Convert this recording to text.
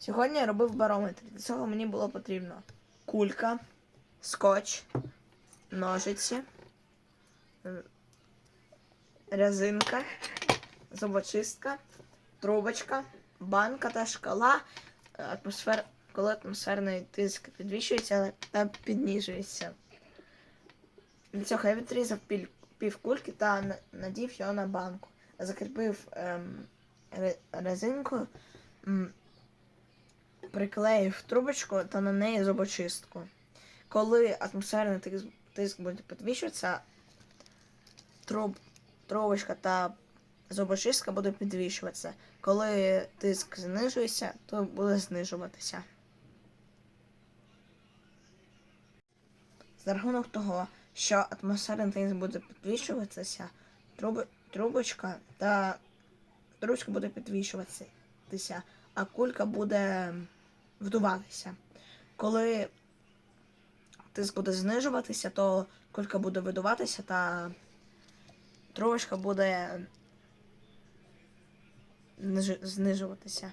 Сьогодні я робив барометр. Для цього мені було потрібно кулька, скотч, ножиці, резинка, зубочистка, трубочка, банка та шкала, е, атмосфер... коли атмосферний тиск підвищується та підніжується. Для цього я відрізав піль... півкульки та надів його на банку. Закріпив ем, ре- резинку, м, приклеїв трубочку та на неї зубочистку. Коли атмосферний тиск, тиск буде підвищуватися, труб, трубочка та зубочистка буде підвищуватися. Коли тиск знижується, то буде знижуватися. За рахунок того, що атмосферний тиск буде підвищуватися, труби, трубочка та трубочка буде підвищуватися, а кулька буде вдуватися. Коли тиск буде знижуватися, то кулька буде видуватися та трошка буде знижуватися.